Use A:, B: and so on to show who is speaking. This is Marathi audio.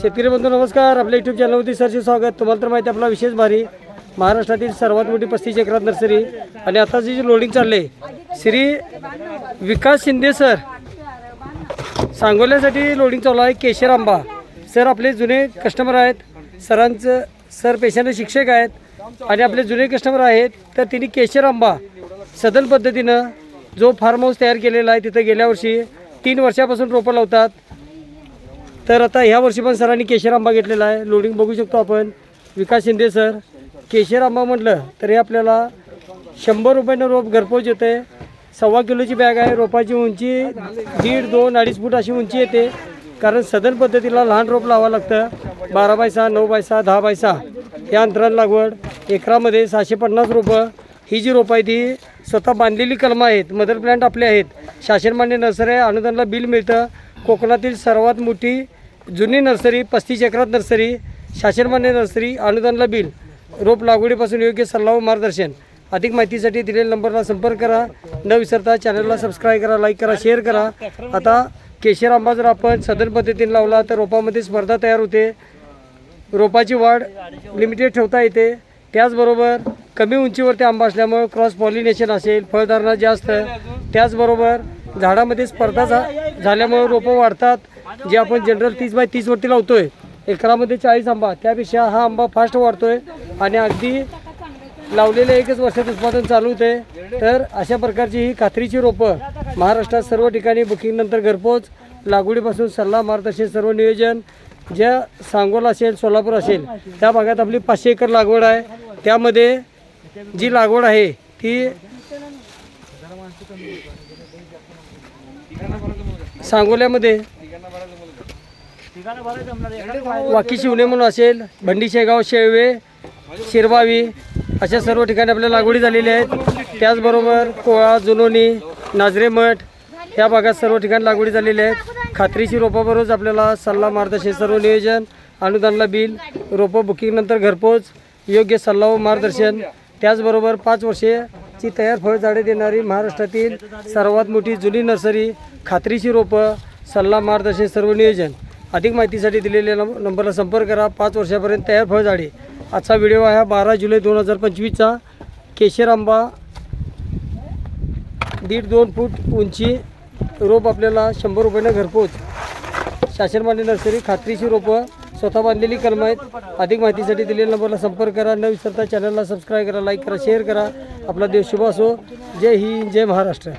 A: शेतकरी बंधू नमस्कार. आपल्या युट्यूब चॅनलवरती सरचे स्वागत. तुम्हाला तर माहिती आहे आपला विशेष भारी महाराष्ट्रातील सर्वात मोठी पस्तीस एकरात नर्सरी. आणि आता जी जी लोडिंग आहे श्री विकास शिंदे सर सांगोल्यासाठी लोडिंग चालू आहे. केशर आंबा सर आपले जुने कस्टमर आहेत. सरांचं सर पेशाने शिक्षक आहेत. आणि आपले जुने कस्टमर आहेत. तर तिने केशर आंबा सदन पद्धतीनं जो फार्म हाऊस तयार केलेला आहे तिथं गेल्या वर्षी तीन वर्षापासून रोपं लावतात. तर आता ह्या वर्षी पण सरांनी केशर आंबा घेतलेला आहे. लोडिंग बघू शकतो आपण. विकास शिंदे सर. केशर आंबा म्हटलं तर हे आपल्याला शंभर रुपयानं रोप घरपोच येते. सव्वा किलोची बॅग आहे. रोपाची उंची दीड दोन अडीच फूट अशी उंची येते. कारण सदन पद्धतीला लहान रोप लावावं लागतं. बारा बाय सहा नऊ बाय सहा दहा बाय सहा. या अंतराने लागवड. एकरामध्ये सहाशे पन्नास रोपं. ही जी रोपं आहे ती स्वतः बांधलेली कलमं आहेत. मदर प्लॅन्ट आपले आहेत. शासन मान्य नर्सरी आहे. अनुदानला बिल मिळतं. कोकणातील सर्वात मोठी जुनी नर्सरी पस्तीस एकरात नर्सरी शासनमान्य नर्सरी अनुदानला बिल रोप लागवडीपासून योग्य सल्ला व मार्गदर्शन. अधिक माहितीसाठी दिलेल्या नंबरला संपर्क करा. न विसरता चॅनलला सबस्क्राईब करा लाईक करा शेअर करा. आता केशर आंबा जर आपण सदन पद्धतीने लावला तर रोपामध्ये स्पर्धा तयार होते. रोपाची वाढ लिमिटेड ठेवता येते. त्याचबरोबर कमी उंचीवरती आंबा असल्यामुळे क्रॉस पॉलिनेशन असेल फळधारणा जास्त त्याचबरोबर झाडामध्ये स्पर्धा झाल्यामुळे रोपं वाढतात. जे आपण जनरल तीस बाय तीसवरती आहे एकरामध्ये चाळीस आंबा. त्यापेक्षा हा आंबा फास्ट वाढतो आहे आणि अगदी लावलेल्या एकच वर्षात उत्पादन चालू होते. तर अशा प्रकारची ही खात्रीची रोपं महाराष्ट्रात सर्व ठिकाणी बुकिंगनंतर घरपोच लागवडीपासून सल्ला मार्गदर्शन सर्व नियोजन. ज्या सांगोला असेल सोलापूर असेल त्या भागात आपली पाचशे एकर लागवड आहे. त्यामध्ये जी लागवड आहे ती सांगोल्यामध्ये? वाकी शिवणे म्हणून असेल भंडी शेगाव शेळवे शिरवावी अशा सर्व ठिकाणी आपल्या लागवडी झालेल्या आहेत. त्याचबरोबर कोळा जुनोनी नाजरेमठ या भागात सर्व ठिकाणी लागवडी झालेल्या आहेत. खात्रीशी रोपाबरोबरच आपल्याला सल्ला मार्गदर्शन सर्व नियोजन अनुदानला बिल रोपं बुकिंगनंतर घरपोच योग्य सल्ला व मार्गदर्शन. त्याचबरोबर पाच वर्षे ची तयार फळझाडे देणारी महाराष्ट्रातील सर्वात मोठी जुनी नर्सरी खात्रीची रोपं सल्ला मार्गदर्शन सर्व नियोजन. अधिक माहितीसाठी दिलेल्या नं- नंबरला संपर्क करा. पाच वर्षापर्यंत तयार फळझाडे. आजचा व्हिडिओ आहे बारा जुलै दोन हजार पंचवीसचा. केशर आंबा दीड दोन फूट उंची रोप आपल्याला शंभर रुपयानं घरपोच. शासनमान्य नर्सरी खात्रीची रोपं स्वतः बांधलेली कलम आहेत. अधिक माहितीसाठी दिलेल्या नंबरला संपर्क करा. न विसरता चॅनलला सबस्क्राईब करा लाईक करा शेअर करा. आपला देश शुभ असो जय हिंद जय महाराष्ट्र.